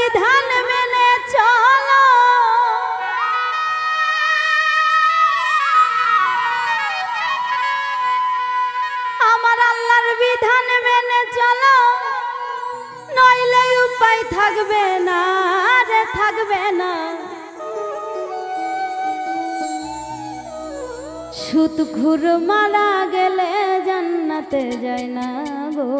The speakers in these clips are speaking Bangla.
বিধান মেনে চলো। আমার আল্লাহর বিধান মেনে চলো। নইলে উপায় থাকবে না রে, থাকবে না। সুত ঘুর মারা গেলে জান্নাতে যায় না গো।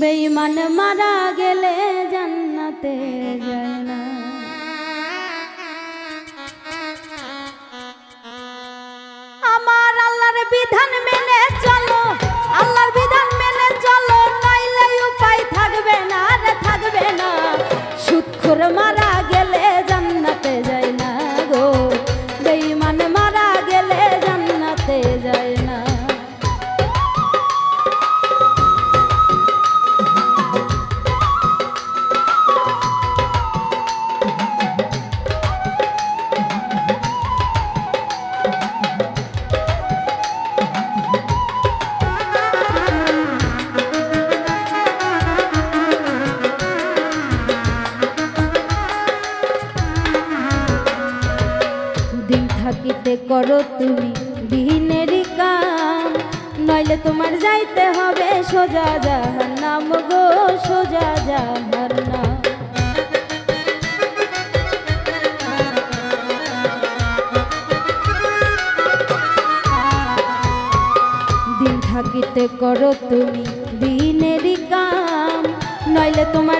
বেঈমান মারা গেলে জান্নাতে যায় না। আমার আল্লাহর বিধান মেনে চলো, আল্লাহর বিধান মেনে চলো, নাইলে উপায় থাকবে না রে, থাকবে না। সুখর মারা থাকিতে করো তুমি দিনেরই কাম। নইলে তোমার যাইতে হবে সোজা যাহার নাম গো, সোজা যাহার নাম থাকিতে করো তুমি দিনেরই কাম। নইলে তোমার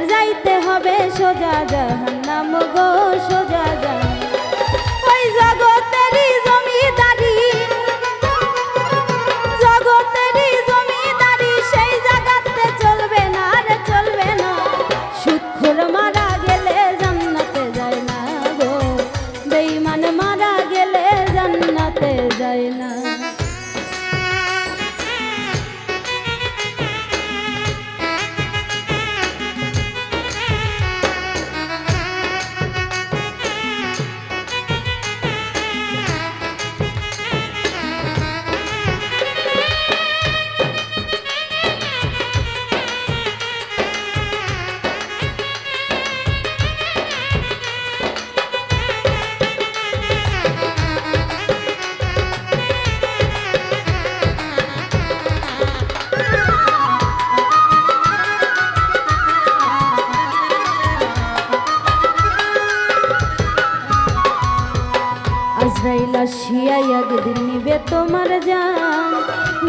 একদিন নিবে তোমার জান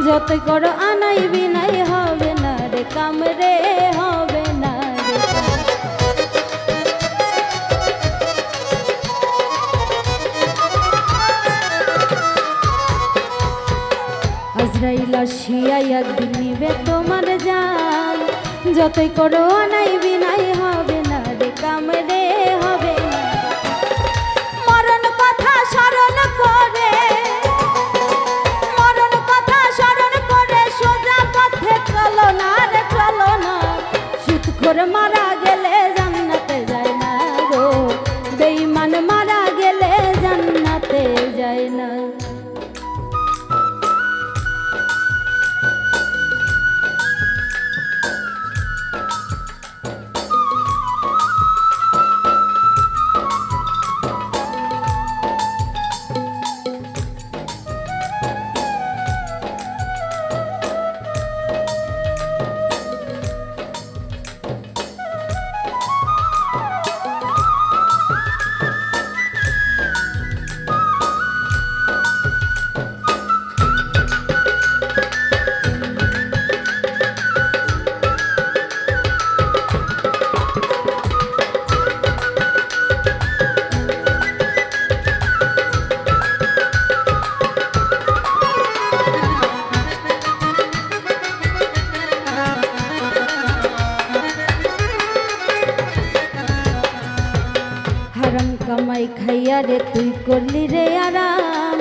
যতই করো আনাই বিনাই হবে না রে কাম রে হবে না। আজরাইল আসিয়াই একদিন নিবে তোমার জান যতই করো আনাই বিনাই হবে না রে চলো না সুত করে মারা কামাই খাইয়া রে, তুই করলি রে আরাম।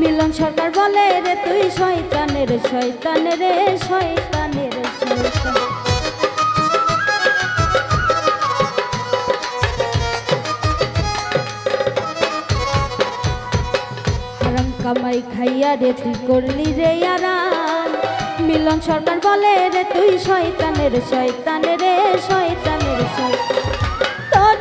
মিলন সরকার বলে রে, তুই শয়তানের শয়তানের শয়তানের শয়তান। কামাই খাইয়া রে, তুই করলি রে আরাম। মিলন সরকার বলে রে, তুই শয়তানের শয়তানের শয়তানের, শয়তান। তোর